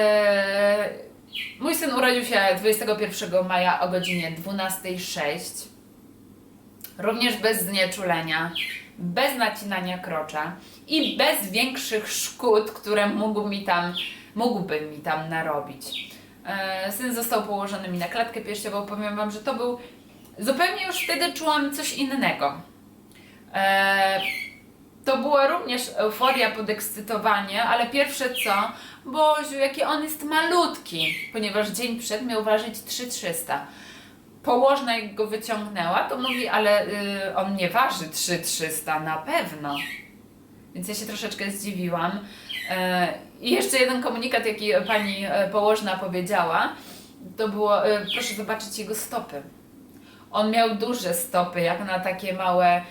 Eee, mój syn urodził się 21 maja o godzinie 12.06. Również bez znieczulenia, bez nacinania krocza i bez większych szkód, które mógł mi tam, mógłby mi tam narobić. Eee, syn został położony mi na klatkę piersiową. Powiem Wam, że to był. Zupełnie już wtedy czułam coś innego. Eee, to była również euforia, podekscytowanie, ale pierwsze co, Boziu, jaki on jest malutki, ponieważ dzień przed miał ważyć 3300. Położna jak go wyciągnęła, to mówi, ale y, on nie waży 3300 na pewno. Więc ja się troszeczkę zdziwiłam. E, I jeszcze jeden komunikat, jaki pani e, położna powiedziała, to było, e, proszę zobaczyć jego stopy. On miał duże stopy, jak na takie małe,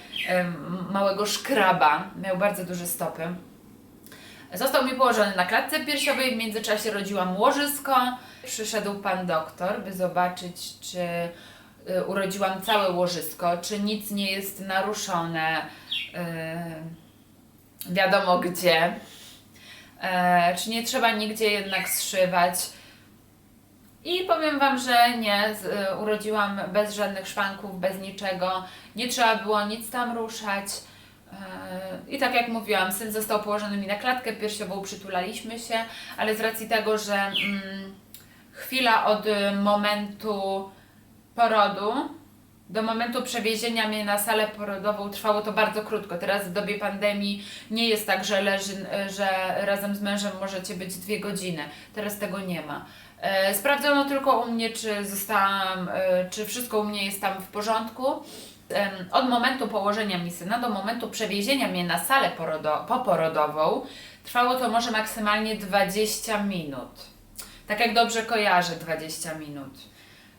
małego szkraba. Miał bardzo duże stopy. Został mi położony na klatce piersiowej, w międzyczasie rodziłam łożysko. Przyszedł pan doktor, by zobaczyć, czy y, urodziłam całe łożysko, czy nic nie jest naruszone, y, wiadomo gdzie, e, czy nie trzeba nigdzie jednak zszywać. I powiem Wam, że nie, z, y, urodziłam bez żadnych szwanków, bez niczego, nie trzeba było nic tam ruszać. E, I tak jak mówiłam, syn został położony mi na klatkę piersiową, przytulaliśmy się, ale z racji tego, że mm, chwila od y, momentu porodu do momentu przewiezienia mnie na salę porodową trwało to bardzo krótko. Teraz w dobie pandemii nie jest tak, że, leży, y, że razem z mężem możecie być dwie godziny. Teraz tego nie ma. E, Sprawdzono tylko u mnie, czy zostałam, e, czy wszystko u mnie jest tam w porządku. Od momentu położenia mi syna do momentu przewiezienia mnie na salę porodo- poporodową trwało to może maksymalnie 20 minut. Tak jak dobrze kojarzę, 20 minut.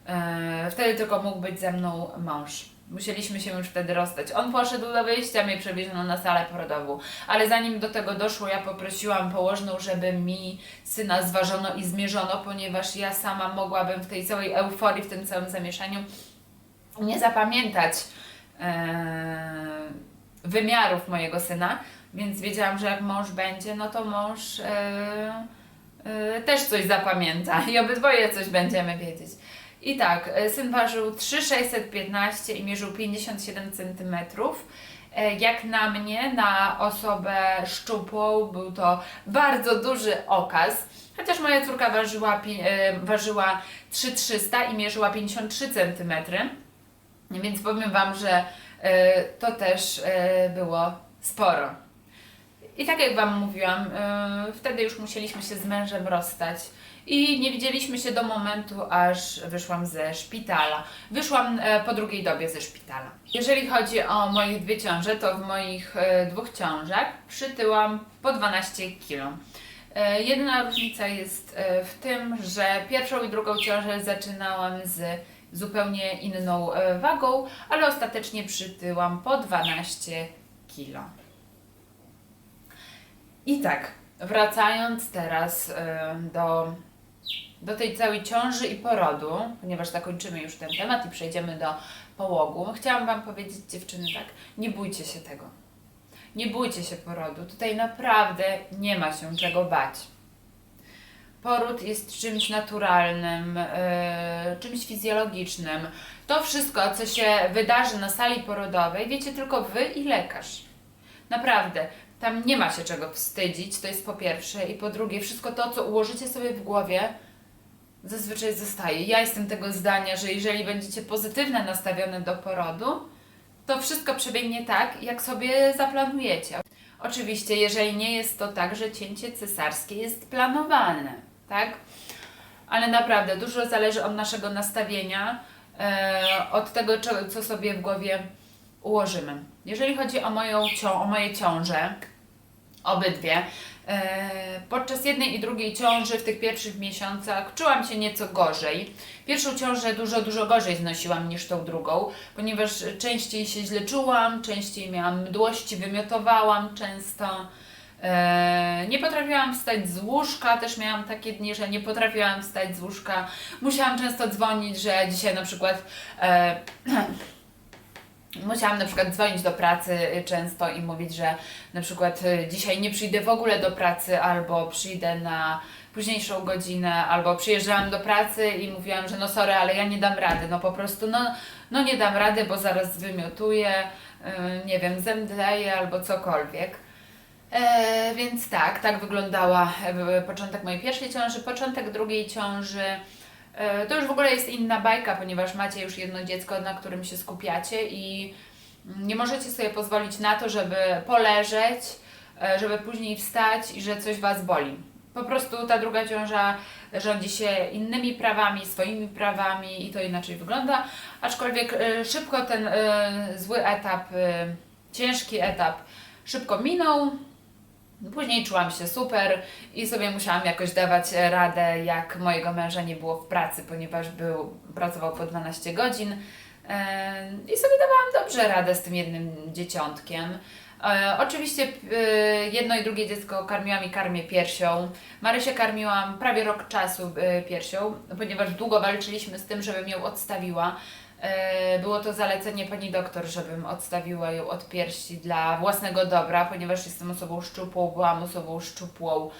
E, Wtedy tylko mógł być ze mną mąż. Musieliśmy się już wtedy rozstać. On poszedł do wyjścia, mnie przewieziono na salę porodową. Ale zanim do tego doszło, ja poprosiłam położną, żeby mi syna zważono i zmierzono, ponieważ ja sama mogłabym w tej całej euforii, w tym całym zamieszaniu nie zapamiętać e, wymiarów mojego syna, więc wiedziałam, że jak mąż będzie, no to mąż e, e, też coś zapamięta i obydwoje coś będziemy wiedzieć. I tak, e, syn ważył 3,615 i mierzył 57 cm. E, Jak na mnie, na osobę szczupłą, był to bardzo duży okaz. Chociaż moja córka ważyła, e, ważyła 3,300 i mierzyła 53 cm. Więc powiem Wam, że to też było sporo. I tak jak Wam mówiłam, wtedy już musieliśmy się z mężem rozstać. I nie widzieliśmy się do momentu, aż wyszłam ze szpitala. Wyszłam e, po drugiej dobie ze szpitala. Jeżeli chodzi o moje dwie ciąże, to w moich e, dwóch ciążach przytyłam po 12 kg. Jedyna różnica jest e, w tym, że pierwszą i drugą ciążę zaczynałam z zupełnie inną wagą, ale ostatecznie przytyłam po 12 kg. I tak, wracając teraz do, do tej całej ciąży i porodu, ponieważ zakończymy już ten temat i przejdziemy do połogu, chciałam Wam powiedzieć, dziewczyny, tak, nie bójcie się tego. Nie bójcie się porodu. Tutaj naprawdę nie ma się czego bać. Poród jest czymś naturalnym, yy, czymś fizjologicznym. To wszystko, co się wydarzy na sali porodowej, wiecie tylko Wy i lekarz. Naprawdę, tam nie ma się czego wstydzić, to jest po pierwsze. I po drugie, wszystko to, co ułożycie sobie w głowie, zazwyczaj zostaje. Ja jestem tego zdania, że jeżeli będziecie pozytywne nastawione do porodu, to wszystko przebiegnie tak, jak sobie zaplanujecie. Oczywiście, jeżeli nie jest to tak, że cięcie cesarskie jest planowane, tak? Ale naprawdę dużo zależy od naszego nastawienia, e, od tego, co, sobie w głowie ułożymy. Jeżeli chodzi o, moją, o moje ciąże, obydwie, podczas jednej i drugiej ciąży w tych pierwszych miesiącach czułam się nieco gorzej. Pierwszą ciążę dużo, dużo gorzej znosiłam niż tą drugą, ponieważ częściej się źle czułam, częściej miałam mdłości, wymiotowałam często. E, nie potrafiłam wstać z łóżka, też miałam takie dni, że nie potrafiłam wstać z łóżka. Musiałam często dzwonić, że dzisiaj na przykład e, Musiałam na przykład dzwonić do pracy y, często i mówić, że na przykład y, dzisiaj nie przyjdę w ogóle do pracy albo przyjdę na późniejszą godzinę, albo przyjeżdżałam do pracy i mówiłam, że no sorry, ale ja nie dam rady, no po prostu no, no nie dam rady, bo zaraz wymiotuję, yy, nie wiem, zemdleję albo cokolwiek. E, więc tak, tak wyglądała e, początek mojej pierwszej ciąży, początek drugiej ciąży. E, to już w ogóle jest inna bajka, ponieważ macie już jedno dziecko, na którym się skupiacie i nie możecie sobie pozwolić na to, żeby poleżeć, e, żeby później wstać i że coś Was boli. Po prostu ta druga ciąża rządzi się innymi prawami, swoimi prawami i to inaczej wygląda. Aczkolwiek e, szybko ten zły etap, ciężki etap szybko minął. Później czułam się super i sobie musiałam jakoś dawać radę, jak mojego męża nie było w pracy, ponieważ był, pracował po 12 godzin. E, I sobie dawałam dobrze radę z tym jednym dzieciątkiem. E, Oczywiście e, jedno i drugie dziecko karmiłam i karmię piersią. Marysię karmiłam prawie rok czasu piersią, ponieważ długo walczyliśmy z tym, żebym ją odstawiła. E, Było to zalecenie pani doktor, żebym odstawiła ją od piersi dla własnego dobra, ponieważ jestem osobą szczupłą, byłam osobą szczupłą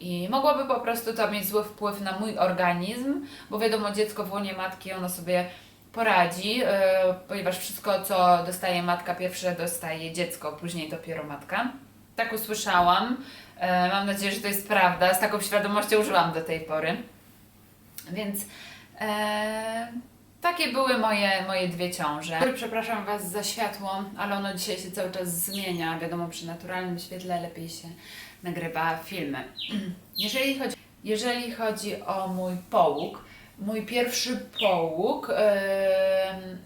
i mogłoby po prostu to mieć zły wpływ na mój organizm, bo wiadomo, dziecko w łonie matki, ono sobie poradzi, e, ponieważ wszystko, co dostaje matka pierwsze, dostaje dziecko, później dopiero matka. Tak usłyszałam. E, Mam nadzieję, że to jest prawda. Z taką świadomością żyłam do tej pory. Więc e, takie były moje, moje dwie ciąże. Przepraszam Was za światło, ale ono dzisiaj się cały czas zmienia. Wiadomo, przy naturalnym świetle lepiej się nagrywa filmy. Jeżeli chodzi, jeżeli chodzi o mój połóg, mój pierwszy połóg,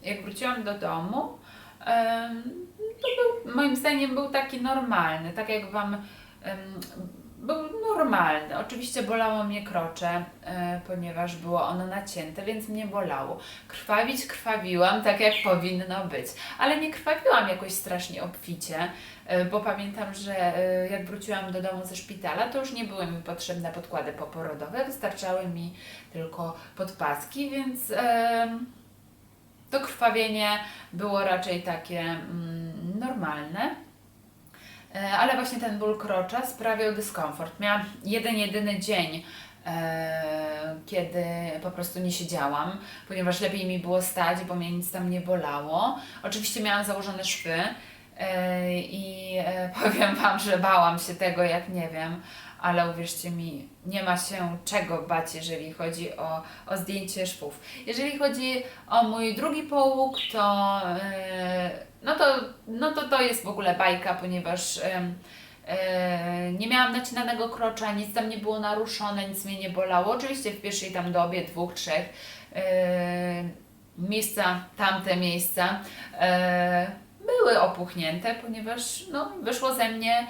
jak wróciłam do domu, to był, moim zdaniem był taki normalny, tak jak Wam był normalny. Oczywiście bolało mnie krocze, e, ponieważ było ono nacięte, więc mnie bolało. Krwawić krwawiłam tak jak powinno być, ale nie krwawiłam jakoś strasznie obficie, e, bo pamiętam, że e, jak wróciłam do domu ze szpitala, to już nie były mi potrzebne podkłady poporodowe, wystarczały mi tylko podpaski, więc to krwawienie było raczej takie mm, normalne. E, Ale właśnie ten ból krocza sprawiał dyskomfort. Miałam jeden, jedyny dzień, e, kiedy po prostu nie siedziałam, ponieważ lepiej mi było stać, bo mnie nic tam nie bolało. Oczywiście miałam założone szwy e, i powiem Wam, że bałam się tego, jak nie wiem, ale uwierzcie mi, nie ma się czego bać, jeżeli chodzi o, o zdjęcie szwów. Jeżeli chodzi o mój drugi połóg, to, e, no to, no to to jest w ogóle bajka, ponieważ em, e, nie miałam nacinanego krocza, nic tam nie było naruszone, nic mnie nie bolało. Oczywiście w pierwszej tam dobie, dwóch, trzech, e, miejsca, tamte miejsca e, były opuchnięte, ponieważ no, wyszło ze mnie e,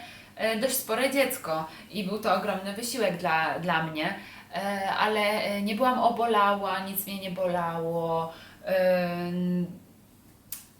dość spore dziecko i był to ogromny wysiłek dla, dla mnie, e, ale e, nie byłam obolała, nic mnie nie bolało. E,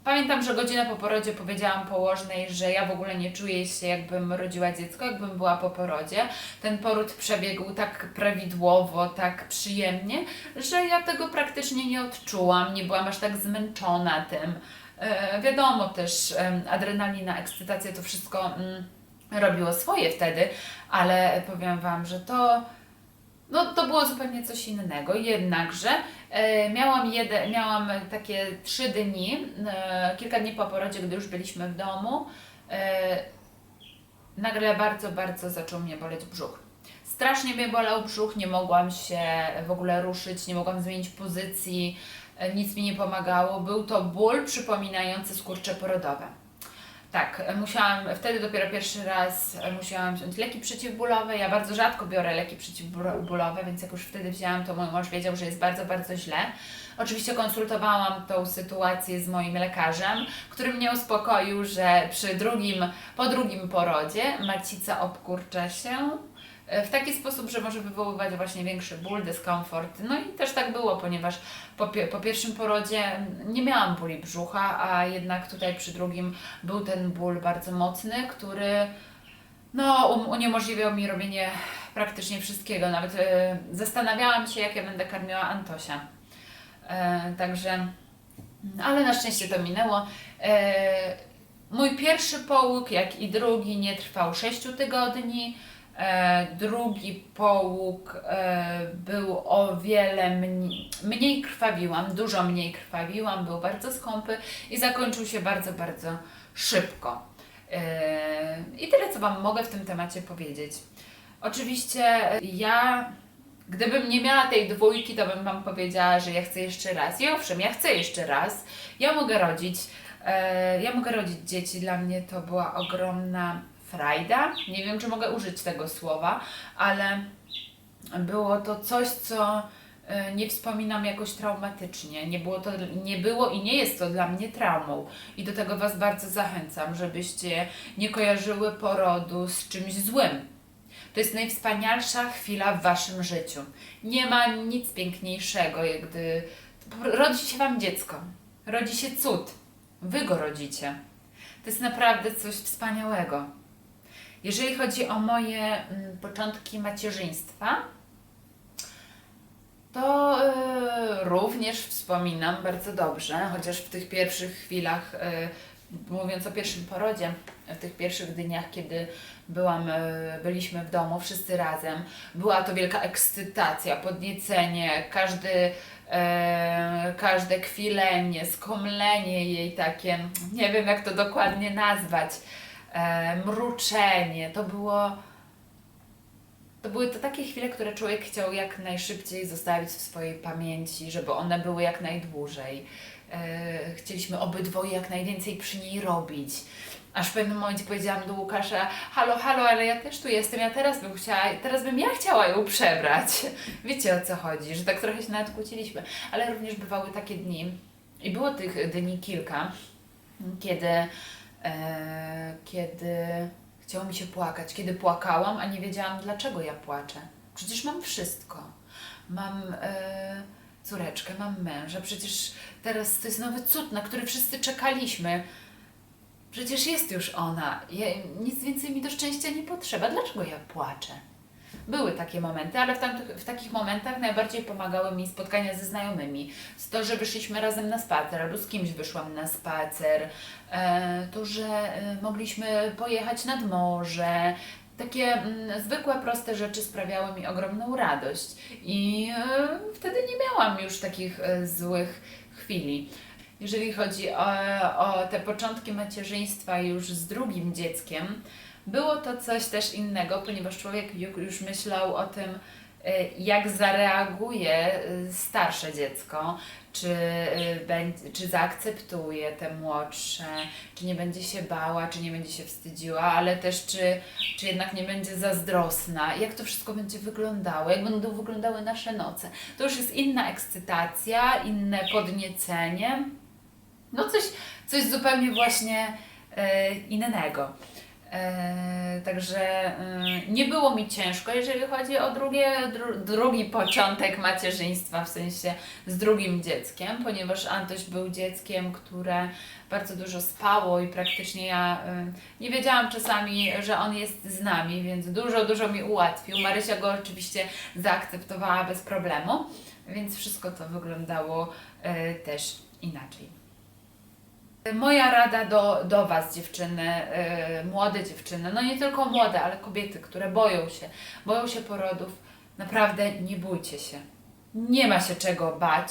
Pamiętam, że godzinę po porodzie powiedziałam położnej, że ja w ogóle nie czuję się jakbym rodziła dziecko, jakbym była po porodzie. Ten poród przebiegł tak prawidłowo, tak przyjemnie, że ja tego praktycznie nie odczułam, nie byłam aż tak zmęczona tym. E, wiadomo też, adrenalina, ekscytacja, to wszystko mm, robiło swoje wtedy, ale powiem Wam, że to no to było zupełnie coś innego. Jednakże e, miałam, jede, miałam takie trzy dni, e, kilka dni po porodzie, gdy już byliśmy w domu, e, nagle bardzo, bardzo zaczął mnie boleć brzuch. Strasznie mnie bolał brzuch, nie mogłam się w ogóle ruszyć, nie mogłam zmienić pozycji, e, nic mi nie pomagało. Był to ból przypominający skurcze porodowe. Tak, musiałam, wtedy dopiero pierwszy raz musiałam wziąć leki przeciwbólowe. Ja bardzo rzadko biorę leki przeciwbólowe, więc jak już wtedy wzięłam, to mój mąż wiedział, że jest bardzo, bardzo źle. Oczywiście konsultowałam tą sytuację z moim lekarzem, który mnie uspokoił, że przy drugim, po drugim porodzie macica obkurcza się w taki sposób, że może wywoływać właśnie większy ból, dyskomfort. No i też tak było, ponieważ po, po pierwszym porodzie nie miałam bóli brzucha, a jednak tutaj przy drugim był ten ból bardzo mocny, który no, um, uniemożliwiał mi robienie praktycznie wszystkiego. Nawet e, zastanawiałam się, jak ja będę karmiła Antosia. E, także, ale na szczęście to minęło. E, mój pierwszy połóg, jak i drugi, nie trwał 6 tygodni. E, drugi połóg e, był o wiele mniej, mniej krwawiłam, dużo mniej krwawiłam, był bardzo skąpy i zakończył się bardzo, bardzo szybko. E, I tyle, co Wam mogę w tym temacie powiedzieć. Oczywiście ja, gdybym nie miała tej dwójki, to bym Wam powiedziała, że ja chcę jeszcze raz. I owszem, ja chcę jeszcze raz. Ja mogę rodzić. Ja mogę rodzić dzieci. Dla mnie to była ogromna frajda. Nie wiem, czy mogę użyć tego słowa, ale było to coś, co e, nie wspominam jakoś traumatycznie. Nie było, to, nie było i nie jest to dla mnie traumą. I do tego Was bardzo zachęcam, żebyście nie kojarzyły porodu z czymś złym. To jest najwspanialsza chwila w Waszym życiu. Nie ma nic piękniejszego, jak gdy rodzi się Wam dziecko. Rodzi się cud. Wy go rodzicie. To jest naprawdę coś wspaniałego. Jeżeli chodzi o moje mm, początki macierzyństwa, to e, również wspominam bardzo dobrze, chociaż w tych pierwszych chwilach, e, mówiąc o pierwszym porodzie, w tych pierwszich dniach, kiedy byłam, e, byliśmy w domu wszyscy razem, była to wielka ekscytacja, podniecenie, każdy, każde kwilenie, skomlenie jej takie, nie wiem jak to dokładnie nazwać, mruczenie, to było to były to takie chwile, które człowiek chciał jak najszybciej zostawić w swojej pamięci, żeby one były jak najdłużej. E, chcieliśmy obydwoje jak najwięcej przy niej robić. Aż w pewnym momencie powiedziałam do Łukasza, halo, halo, ale ja też tu jestem, ja teraz bym chciała, teraz bym ja chciała ją przebrać. Wiecie o co chodzi, że tak trochę się nawet kłóciliśmy. Ale również bywały takie dni, i było tych dni kilka, kiedy, e, kiedy chciało mi się płakać, kiedy płakałam, a nie wiedziałam dlaczego ja płaczę. Przecież mam wszystko. Mam e, córeczkę, mam męża, przecież teraz to jest nowy cud, na który wszyscy czekaliśmy. Przecież jest już ona. Ja, nic więcej mi do szczęścia nie potrzeba. Dlaczego ja płaczę? Były takie momenty, ale w, tamtych, w takich momentach najbardziej pomagały mi spotkania ze znajomymi. To, że wyszliśmy razem na spacer, albo z kimś wyszłam na spacer, e, to, że e, mogliśmy pojechać nad morze. Takie mm, zwykłe, proste rzeczy sprawiały mi ogromną radość i e, wtedy nie miałam już takich złych chwili. Jeżeli chodzi o, o te początki macierzyństwa już z drugim dzieckiem, było to coś też innego, ponieważ człowiek ju- już myślał o tym, y, jak zareaguje y, starsze dziecko, czy, będzie, czy zaakceptuje te młodsze, czy nie będzie się bała, czy nie będzie się wstydziła, ale też czy, czy jednak nie będzie zazdrosna, jak to wszystko będzie wyglądało, jak będą wyglądały nasze noce. To już jest inna ekscytacja, inne podniecenie, no coś, coś zupełnie właśnie e, innego. E, także e, nie było mi ciężko, jeżeli chodzi o drugie, dru, drugi początek macierzyństwa, w sensie z drugim dzieckiem, ponieważ Antoś był dzieckiem, które bardzo dużo spało i praktycznie ja e, nie wiedziałam czasami, że on jest z nami, więc dużo, dużo mi ułatwił. Marysia go oczywiście zaakceptowała bez problemu, więc wszystko to wyglądało też inaczej. Moja rada do, do Was, dziewczyny, yy, młode dziewczyny, no nie tylko młode, ale kobiety, które boją się, boją się porodów, naprawdę nie bójcie się. Nie ma się czego bać.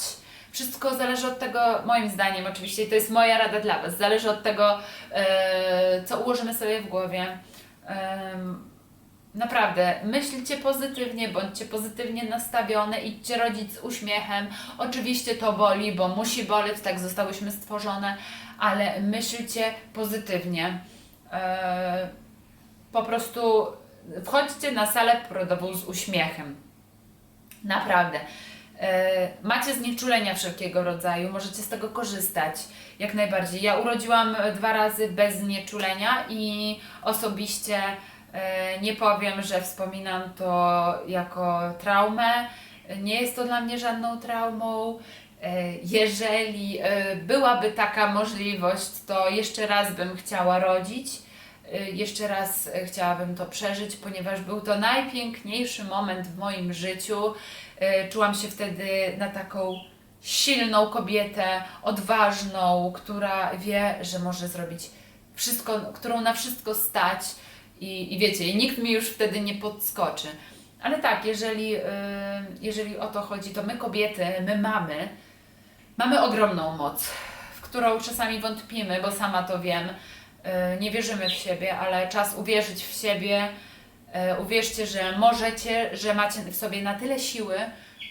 Wszystko zależy od tego, moim zdaniem oczywiście, to jest moja rada dla Was, zależy od tego, yy, co ułożymy sobie w głowie. Ym, Naprawdę, myślcie pozytywnie, bądźcie pozytywnie nastawione, idźcie rodzić z uśmiechem. Oczywiście to boli, bo musi boleć, tak zostałyśmy stworzone, ale myślcie pozytywnie. Eee, po prostu wchodźcie na salę porodową z uśmiechem. Naprawdę. E, macie znieczulenia wszelkiego rodzaju, możecie z tego korzystać jak najbardziej. Ja urodziłam dwa razy bez znieczulenia i osobiście nie powiem, że wspominam to jako traumę. Nie jest to dla mnie żadną traumą. E, Jeżeli e, byłaby taka możliwość, to jeszcze raz bym chciała rodzić. E, Jeszcze raz e, chciałabym to przeżyć, ponieważ był to najpiękniejszy moment w moim życiu. E, Czułam się wtedy na taką silną kobietę, odważną, która wie, że może zrobić wszystko, którą na wszystko stać i, i wiecie, i nikt mi już wtedy nie podskoczy. Ale tak, jeżeli, yy, jeżeli o to chodzi, to my kobiety, my mamy, mamy ogromną moc, w którą czasami wątpimy, bo sama to wiem. Yy, nie wierzymy w siebie, ale czas uwierzyć w siebie. Yy, uwierzcie, że możecie, że macie w sobie na tyle siły,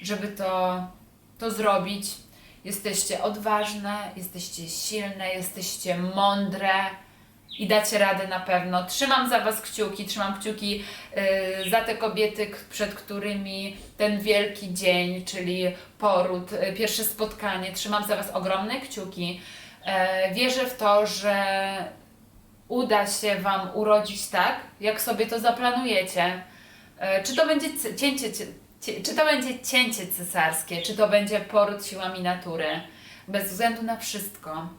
żeby to, to zrobić. Jesteście odważne, jesteście silne, jesteście mądre i dacie radę na pewno. Trzymam za Was kciuki, trzymam kciuki y, za te kobiety, przed którymi ten wielki dzień, czyli poród, y, pierwsze spotkanie. Trzymam za Was ogromne kciuki. E, wierzę w to, że uda się Wam urodzić tak, jak sobie to zaplanujecie. E, czy to będzie cięcie, cie- cie- czy to będzie cięcie cesarskie, czy to będzie poród siłami natury, bez względu na wszystko.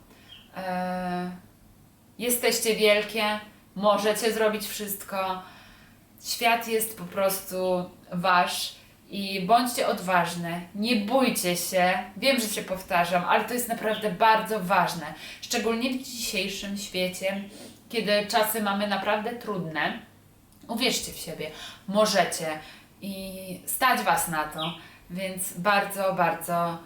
E, jesteście wielkie, możecie zrobić wszystko. Świat jest po prostu wasz i bądźcie odważne. Nie bójcie się. Wiem, że się powtarzam, ale to jest naprawdę bardzo ważne. Szczególnie w dzisiejszym świecie, kiedy czasy mamy naprawdę trudne. Uwierzcie w siebie, możecie i stać Was na to, więc bardzo, bardzo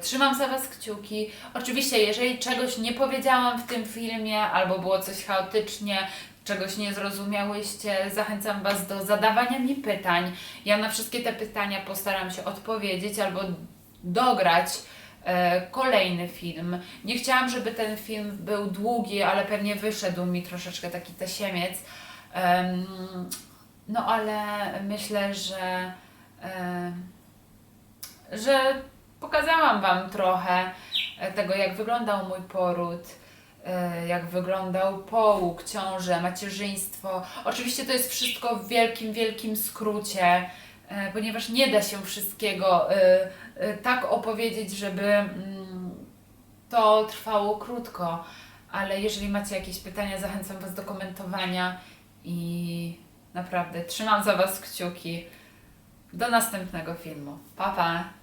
trzymam za Was kciuki. Oczywiście, jeżeli czegoś nie powiedziałam w tym filmie, albo było coś chaotycznie, czegoś nie zrozumiałyście, zachęcam Was do zadawania mi pytań. Ja na wszystkie te pytania postaram się odpowiedzieć albo dograć e, kolejny film. Nie chciałam, żeby ten film był długi, ale pewnie wyszedł mi troszeczkę taki tasiemiec. Em, no ale myślę, że, em, że pokazałam Wam trochę e, tego, jak wyglądał mój poród, e, jak wyglądał połóg, ciąże, macierzyństwo. Oczywiście to jest wszystko w wielkim, wielkim skrócie, e, ponieważ nie da się wszystkiego tak opowiedzieć, żeby mm, to trwało krótko. Ale jeżeli macie jakieś pytania, zachęcam Was do komentowania i naprawdę trzymam za Was kciuki. Do następnego filmu. Pa, pa!